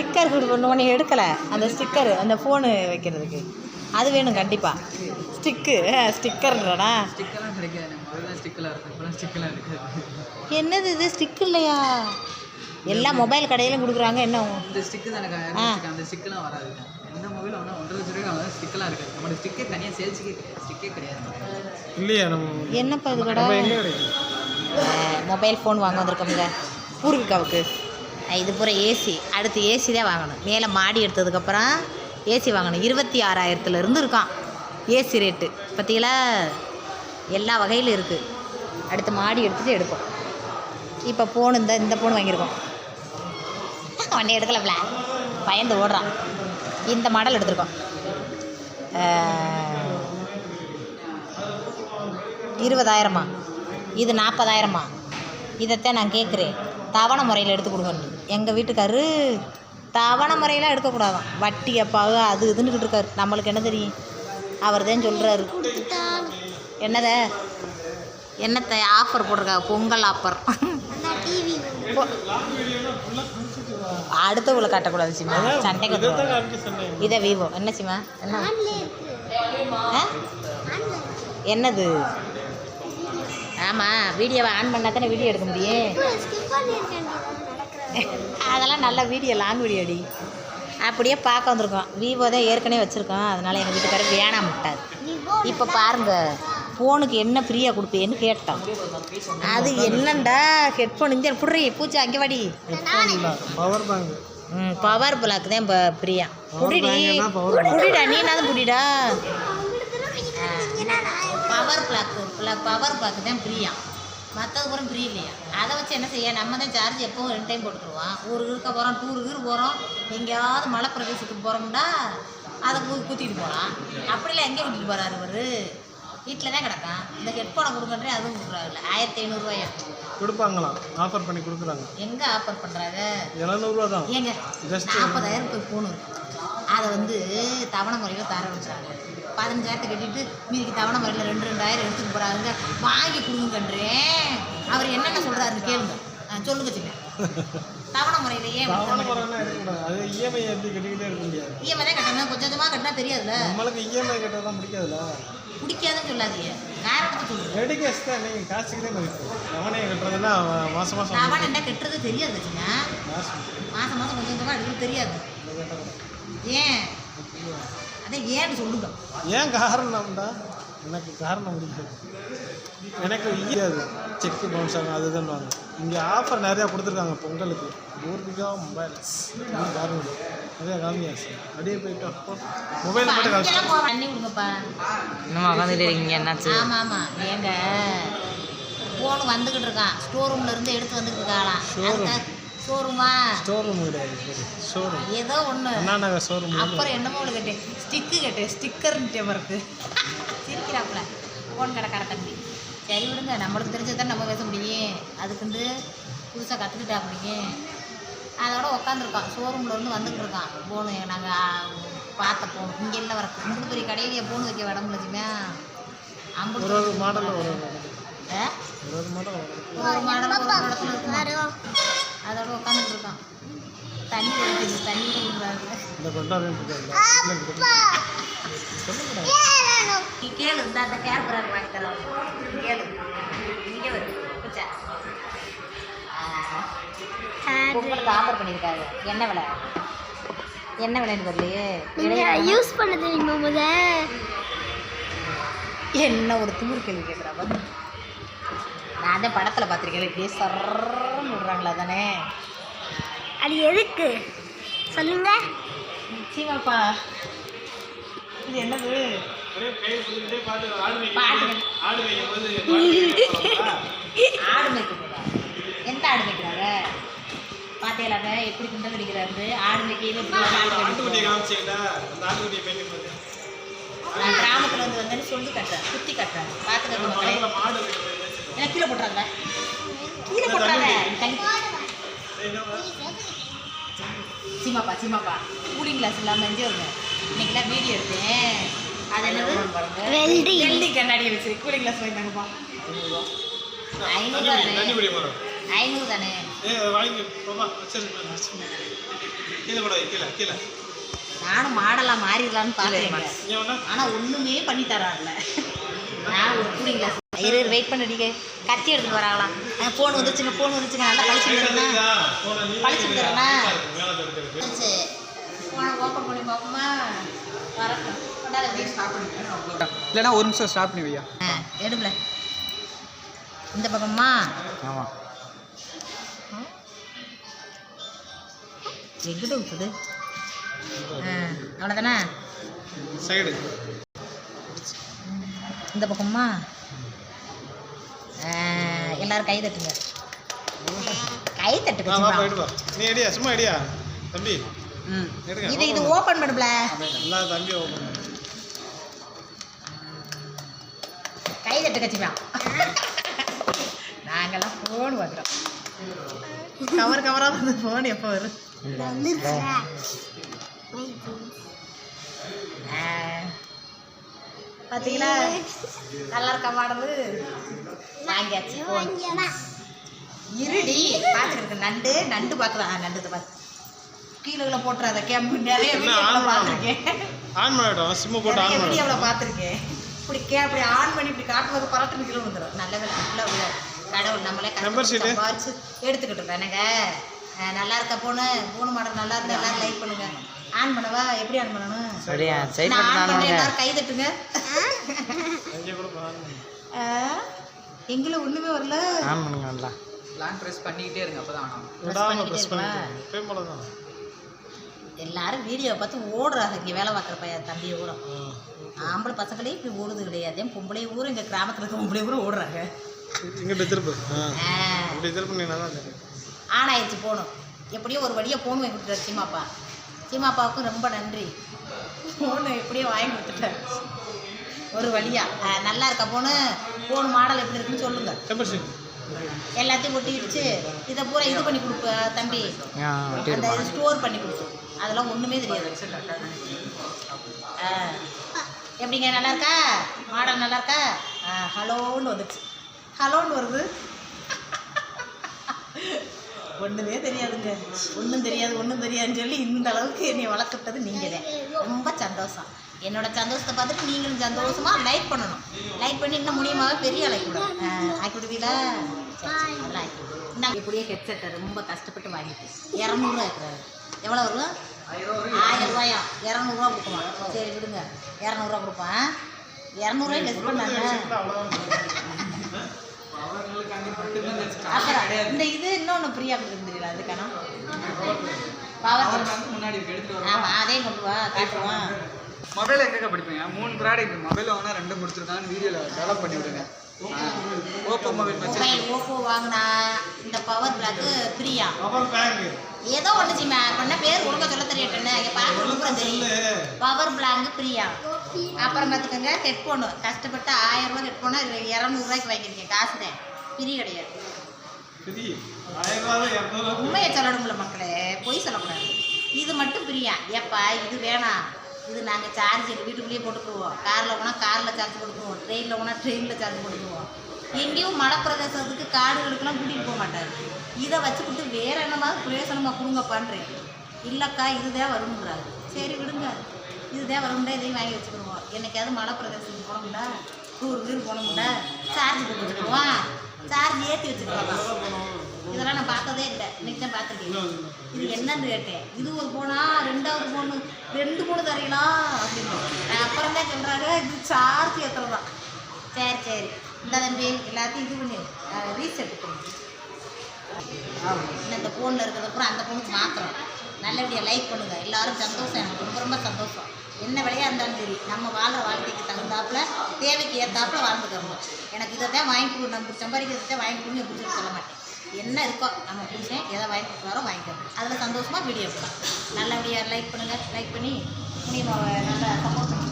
Sticker கொடுக்கணும் உன்னை எடுக்கலை. அந்த ஸ்டிக்கர் அந்த ஃபோனு வைக்கிறதுக்கு. அது வேணும் கண்டிப்பாக ஸ்டிக்கு ஸ்டிக்கர்ன்றடா என்னது இது? ஸ்டிக் இல்லையா? எல்லா மொபைல் கடையிலும் கொடுக்குறாங்க. என்ன? இந்த ஸ்டிக்கு தான். அந்த ஸ்டிக்கெல்லாம் வராது. எந்த மொபைல் வாங்கினா ஒன்றரை லட்ச ரூபாய் வாங்கினா ஸ்டிக்கெல்லாம் இருக்காது. நம்மளோட ஸ்டிக்கே தனியாக சேல்ஸுக்கே கிடையாது. ஸ்டிக்கே கிடையாது. இல்லையா நம்ம என்னப்பா இது கடை? மொபைல் ஃபோன் வாங்க வந்திருக்கோம்ல. பூர்விகாவுக்கு இது பூரா ஏசி அடுத்து ஏசி தான் வாங்கணும். மேலே மாடி எடுத்ததுக்கப்புறம் ஏசி வாங்கணும். இருபத்தி ஆறாயிரத்துலேருந்து இருக்கான். ஏசி ரேட்டு பார்த்தீங்களா? எல்லா வகையிலும் இருக்குது அடுத்து மாடி எடுத்துகிட்டு எடுப்போம். இப்போ ஃபோன் இந்த இந்த ஃபோன் வாங்கியிருக்கோம். உடனே எடுக்கலப்ல பயந்து ஓடுறான். இந்த மாடல் எடுத்திருக்கோம். இருபதாயிரமா? இது நாற்பதாயிரமா? இதைத்தான் நான் கேட்குறேன். தவணை முறையில் எடுத்து கொடுக்கணும். எங்கள் வீட்டுக்காரு தவணை முறையில் எடுக்கக்கூடாதான். வட்டி அப்பாவு அது இதுன்னுக்கிட்டு இருக்காரு. நம்மளுக்கு என்ன தெரியும்? அவர் தான் சொல்கிறாரு என்னத? என்னத்தை ஆஃபர் போட்டிருக்கா பொங்கல் ஆஃபர் அடுத்தவங்களை காட்டக்கூடாது சிம்மா சண்டைக்கு இதை விவோ என்ன சிம்மா என்ன? என்னது? ஆமாம் வீடியோவை ஆன் பண்ணால் தானே வீடியோ எடுக்க முடியும்? அதெல்லாம் நல்ல வீடியோ லாங் வீடியோ அடி அப்படியே பார்க்க வந்திருக்கோம். விவோ தான் ஏற்கனவே வச்சுருக்கோம். அதனால் எங்கள் வீட்டுக்காரர் வேணாம் விட்டார் இப்போ பாருங்க ஃபோனுக்கு என்ன ஃப்ரீயாக கொடுப்பேன்னு கேட்டோம். அது என்னண்டா ஹெட்ஃபோன் இங்கே புடுறி பூச்சி அங்கே வாடி. பவர் பேங்க் ம் பவர் பிளாக் தான் இப்போ ஃப்ரீயா புடிடி புடிடா நீ என்ன புடிடா பவர் பிளாக் பவர் பிளாக் தான் ஃப்ரீயா மற்றது பூரா ஃப்ரீ இல்லையா? அதை வச்சு என்ன செய்ய? நம்ம தான் சார்ஜ் எப்போவும் ரெண்டு டைம் போட்டுருவோம் ஊருக்கு இருக்க போகிறோம் டூரு கீரு போகிறோம் எங்கேயாவது மலை பிரதேசத்துக்கு போகிறோம்னா அதை குத்திட்டு போகலாம் அப்படிலாம் எங்கே கூட்டிகிட்டு போகிறாரு இவர். வீட்டில் தான் கிடக்கான். இந்த ஹெட்ஃபோனை கொடுக்கன்றே அதுவும் கொடுக்குறாருல்ல ஆயிரத்தி ஐநூறுரூவாயா கொடுப்பாங்களாம். ஆஃபர் பண்ணி கொடுக்குறாங்க. எங்கே ஆஃபர் பண்ணுறாங்க எழுநூறுவா தான். ஏங்க நாற்பதாயிரம் ஃபோன் இருக்கு. அதை வந்து தவணை முறையில் தர வச்சாங்க. பதினஞ்சாயிரத்தை கட்டிட்டு மீதிக்கு தவணை முறையில் ரெண்டு ரெண்டாயிரம் எடுத்துட்டு போகிறாங்க வாங்கி கொடுங்கன்றேன் அவர் என்னென்ன சொல்கிறாருன்னு கேளுங்க. சொல்லுங்க சின்ன. தவணை முறையில் ஏன் இஎம்ஐ எப்படி கட்டிக்கிட்டே இருக்க முடியாது. இஎம்ஐ தான் கட்டணும். கொஞ்சம் கொஞ்சமாக கட்டினா தெரியாதுல்ல. நம்மளுக்கு இஎம்ஐ கட்டதான் பிடிக்காதுல்ல. பிடிக்காதுன்னு சொல்லாதீங்க. காரணத்தை சொல்லுங்க. ரெடி கேஷ் தான் நீங்கள் காசுக்கு தான் மதிப்பு தவணையை கட்டுறதுன்னா மாதம் மாதம் தவணை என்ன கட்டுறது தெரியாது சின்ன. மாதம் மாதம் கொஞ்சம் கொஞ்சமாக எடுக்கிறது தெரியாது. ஏன்? அதான் ஏன்னு சொல்லுங்க. ஏன் காரணம்டா? எனக்கு காரணம் பிடிக்காது எனக்கு ஈஸியாது செக்கு பவுன்ஸ் ஆகும் அதுதான் வாங்க இங்கே ஆஃபர் நிறையா கொடுத்துருக்காங்க பொங்கலுக்கு. பூர்விகா மொபைல் பாருங்க. நிறையா காமியாச்சு அப்படியே போயிட்டு அப்போ மொபைல் மட்டும் காமிச்சு. தண்ணி விடுங்கப்பா இன்னும் உட்காந்துட்டு இருக்கீங்க என்னாச்சு? ஆமா ஆமா ஏங்க ஃபோன் வந்துகிட்டு இருக்கான். ஸ்டோர் ரூம்ல இருந்து எடுத்து வந்துகிட்டு இருக்காளாம். ஷோரூமா ஸ்டோர் ரூம் கிடையாது ஷோரூம் ஏதோ ஒன்று அண்ணா ஷோரூம் அப்புறம் என்னமோ ஒன்று கேட்டேன். ஸ்டிக்கு கேட்டேன். ஸ்டிக்கர்ன்ட்டு இருக்கு சிரிக்கிறாப்புல. ஃபோன் கடைக்கார தம்பி. சரி விடுங்க. நம்மளுக்கு தெரிஞ்சது தான் நம்ம பேச முடியும். அதுக்குண்டு புதுசாக கற்றுக்கிட்டா முடியும் அதோட உட்காந்துருக்கான் ஷோரூமில் இருந்து வந்துக்கிட்டு இருக்கான். ஃபோனு நாங்கள் பார்த்த ஃபோன் இங்கே இல்லை வரக்கு இம்புட்டு பெரிய கடையிலேயே ஃபோன் வைக்க விட முடியச்சுமே ஒரு ஒரு மாடலில் ஒரு ஒரு மாடல் வரும் ஒரு மாடல் ஒரு இடத்துல இருக்குமா அதோட உட்காந்துட்டு இருக்கான் தண்ணி குடிக்குது தண்ணி நீ கேளு இந்த அந்த கேர் பிராண்ட் வாங்கி தரோம் கேளு. இங்கே வரும் பூச்சா உங்களுக்கு ஆஃபர் பண்ணியிருக்காரு. என்ன விலை? என்ன விலைன்னு தெரியலையே. யூஸ் பண்ண தெரியுமா முத என்ன ஒரு திமிரு கேள்வி கேட்குறா நான் தான் படத்தில் பார்த்துருக்கேன். இப்படியே சர்ன்னு விடுறாங்களா தானே? அது எதுக்கு? சொல்லுங்க. நிச்சயமாப்பா. இது என்னது? ஆடு மேய்க்கிறாங்க எந்த ஆடு மேய்க்கிறாங்க? பார்த்தீங்களாங்க எப்படி கிண்டல் அடிக்கிறாரு ஆடு மேய்க்கையில நான் கிராமத்துல வந்து வந்தேன்னு சொல்லி கட்டுறேன் குத்தி கட்டுறேன் மாடு என்ன கீழே போட்டுறாங்க. கீழே போட்டுறாங்க தண்ணி சிமாப்பா சிமாப்பா கூலிங் கிளாஸ் இல்லாமல் எங்கே வருங்க இன்னைக்கெல்லாம் வீடியோ எடுத்தேன். அது என்னது? வெல்டி. வெள்ளி கண்ணாடி வச்சு கூலிங் கிளாஸ் வாங்கிட்டாங்கப்பா ஐநூறு ஐநூறு தானே? ஏ வாங்கி பாப்பா வச்சிருக்கேன் கீழே கூட வை, கீழே கீழே. நானும் மாடலாக மாறிடலான்னு வேணா ஆனால் ஒன்றுமே பண்ணி தரான்ல நான் ஒரு கூலிங் கிளாஸ் இரு வெயிட் பண்ணிடிக்க கத்தி எடுத்துட்டு வராங்களாம் ஃபோன் வந்துச்சுங்க ஃபோன் வந்துச்சுங்க. நல்லா பழிச்சு தரேன்னா பழிச்சு தரேனா? ஃபோனை ஓப்பன் பண்ணி பார்ப்போமா? ஒரு நிமிஷம் ஸ்டாப் பண்ணி வையா? எடும்ல. இந்த பக்கமா ஆமாம் எங்கிட்ட ஊற்றுது அவ்வளோதானே சைடு இந்த பக்கமா ஆ, எல்லாரும் கை தட்டுங்க. கை தட்டுங்க நீ அடியா சும்மா அடியா தம்பி ம். எடுங்க இது இது ஓப்பன் பண்ணுப்ல எல்லா தம்பி ஓப்பன் பண்ணு. கை தட்டு கச்சிப்பா நாங்கெல்லாம் ஃபோன் வந்துடும் கவர் கவராக வந்து ஃபோன் எப்போ வரும் ஆ. பார்த்தீங்களா நல்லா இருக்க மாடலு? வாங்கியாச்சு. இருடி இருக்கு நண்டு நண்டு பார்க்கலாம் நண்டு இதை பார்த்து கீழே போட்டுறாத கேம் நிறைய பார்த்துருக்கேன் ஆன் பண்ணிட்டோம் சிம்மு போட்டு ஆன் பண்ணிட்டோம். வீடியோவில் பார்த்துருக்கேன் இப்படி கே அப்படி ஆன் பண்ணி இப்படி காட்டும்போது பரட்டுன்னு கீழே வந்துடும் நல்ல வேலை நல்ல வேலை கடவுள் நம்மளே சம்பாரிச்சு எடுத்துக்கிட்டு இருக்கோம் என்னங்க? அஹ் நல்லா இருக்க பொண்ணு பூனை மாடல் நல்லா இருந்தா எல்லாரும் லைக் பண்ணுங்க. ஆன் பண்ணவா? எப்படி ஆன் பண்ணணும்? சரியா சைட் நான் ஆன் பண்ண எல்லாரும் கை தட்டுங்க. எங்களை ஒண்ணுமே வரல. பண்ணுங்க நல்லா. லாங் ப்ரெஸ் பண்ணிக்கிட்டே இருங்க அப்போ தான் ப்ரெஸ்? பண்ணிட்டு எப்பயும் போல தான். எல்லாரும் வீடியோ பார்த்து ஓடுறாங்க. இங்கே வேலை பார்க்குற பையன் தம்பியை கூட. ஆம்பளை பசங்களே இப்படி ஓடுது கிடையாது. பொம்பளை ஊரும் எங்கள் கிராமத்தில் இருக்க பொம்பளை ஊரும் ஓடுறாங்க. இங்கிட்ட திருப்பு. தெரியும் ஆன் ஆயிடுச்சு போகணும். எப்படியோ ஒரு வழியாக ஃபோன் வாங்கி கொடுத்துட்டாரு சீமாப்பா. சீமாப்பாவுக்கும் ரொம்ப நன்றி. ஃபோனு எப்படியோ வாங்கி கொடுத்துட்டாரு. ஒரு வழியா. நல்லா இருக்கா ஃபோனு ஃபோன் மாடல் எப்படி இருக்குன்னு சொல்லுங்க. டெம்பர் சீட் எல்லாத்தையும் ஒட்டிடுச்சு இதை பூரா இது பண்ணி கொடுப்ப தம்பி. அந்த ஸ்டோர் பண்ணி கொடுத்தோம் அதெல்லாம் ஒன்றுமே தெரியாது. எப்படிங்க? நல்லா இருக்கா? மாடல் நல்லா இருக்கா? ஹலோன்னு வந்துச்சு. ஹலோன்னு வருது. ஒன்றுமே தெரியாதுங்க. ஒன்றும் தெரியாது ஒன்றும் தெரியாதுன்னு சொல்லி இந்த அளவுக்கு என்னை வளர்த்துட்டது நீங்கள் தான் ரொம்ப சந்தோஷம். என்னோட சந்தோஷத்தை பார்த்துட்டு நீங்களும் சந்தோஷமாக லைக் பண்ணணும். லைக் பண்ணி இன்னும் முடியுமாவே பெரிய ஆளாக்கி விடும் ஆக்கி விடுவீங்களா சரி, சரி, நல்லா ஆக்கி விடுவோம் இந்த இப்படியே ஹெட்செட்டை ரொம்ப கஷ்டப்பட்டு வாங்கிட்டேன் இரநூறுவா இருக்கிறாரு. எவ்வளோ வரும் ஆயிரம் ரூபாயா? இரநூறுவா கொடுக்குமா? சரி விடுங்க. இரநூறுவா கொடுப்பேன் இரநூறுவா லெஸ் பண்ணாங்க. அப்புறம் இந்த இது இன்னொன்று ஃப்ரீயாக கொடுத்துருந்தீங்களா அதுக்கான பவர் ஆமாம் அதையும் கொண்டு வா காட்டுவான் மொபைல் எங்கக்கா படிப்பீங்க? மூணு ப்ராடக்ட் மொபைல் வாங்கினா ரெண்டு முடிச்சிருக்கான்னு வீடியோவில் டெவலப் பண்ணி விடுங்க. ஓப்போ மொபைல் மொபைல் ஓப்போ வாங்கினா இந்த பவர் பிளாக்கு ஃப்ரீயா? பவர் பேங்க் ஏதோ ஒன்று சிம்மா பண்ண பேர் ஒழுங்கா சொல்ல தெரியட்டேன்னு இங்கே பார்க்க தெரியும். பவர் பிளாங்கு ஃப்ரீயா? அப்புறம் பார்த்துக்கோங்க ஹெட்ஃபோனு கஷ்டப்பட்டு ஆயிரம் ரூபாய் ஹெட்ஃபோனா இரநூறுவாய்க்கு வாங்கியிருக்கேன் காசு தான் ஃப்ரீ கிடையாது. உண்மையை சொல்லணும்ல மக்களே பொய் சொல்லக்கூடாது. இது மட்டும் ஃப்ரீயா? ஏப்பா இது வேணாம். இது நாங்கள் சார்ஜர் வீட்டுக்குள்ளேயே போட்டுக்குவோம் காரில் போனால் காரில் சார்ஜ் போட்டுக்குவோம் ட்ரெயினில் போனால் ட்ரெயினில் சார்ஜ் போட்டுக்குவோம் எங்கேயும் மலை பிரதேசத்துக்கு காடுகளுக்கெல்லாம் கூட்டிகிட்டு போக மாட்டார். இதை வச்சுக்கிட்டு வேற என்னமாவது பிரயோசனமாக கொடுங்க பண்ணுறேன் இல்லைக்கா இதுதான் வருங்கிறாரு சரி விடுங்க. இதுதான் வரும்டா இதையும் வாங்கி வச்சுக்கிடுவோம். என்னைக்காவது மலை பிரதேசத்துக்கு போனோம்டா டூர் கீர் போனோம்டா சார்ஜ் போட்டு வச்சுக்கிடுவோம். சார்ஜ் ஏற்றி வச்சுக்கலாம் இதெல்லாம் நான் பார்த்ததே இல்லை. இன்னைக்கு தான் பார்த்துருக்கேன். இது என்னன்னு கேட்டேன். இது ஒரு போனா ரெண்டாவது போனு ரெண்டு மூணு தரீங்களா? அப்படின்னு. அப்புறம் தான் சொல்கிறாங்க இது சார்ஜ் ஏற்றுறதா சரி சரி. இந்த தம்பி எல்லாத்தையும் இது பண்ணி. ரீசெட் பண்ணி. இந்த ஃபோனில் இருக்கிறதுக்கப்புறம் அந்த ஃபோனுக்கு மாத்திரம் நல்லபடியாக லைக் பண்ணுங்க. எல்லாரும் சந்தோஷம். எனக்கு ரொம்ப ரொம்ப சந்தோஷம். என்ன விலையாக இருந்தாலும் சரி நம்ம வாழ்கிற வாழ்க்கைக்கு தகுந்தாப்புல தேவைக்கு ஏற்றாப்புல வாழ்ந்துக்கிறோம் எனக்கு இதை தான் வாங்கி கொடு நம்ம சம்பாதிக்கிறதை வாங்கி கொடுன்னு பிடிச்சி சொல்ல மாட்டேன். என்ன இருக்கோ நம்ம புருஷன் எதை வாங்கி கொடுக்குறாரோ வாங்கிக்கிறோம் அதில் சந்தோஷமாக வீடியோ போடலாம். நல்லபடியாக லைக் பண்ணுங்கள் லைக் பண்ணி நீ நல்லா சப்போர்ட் பண்ணுங்க.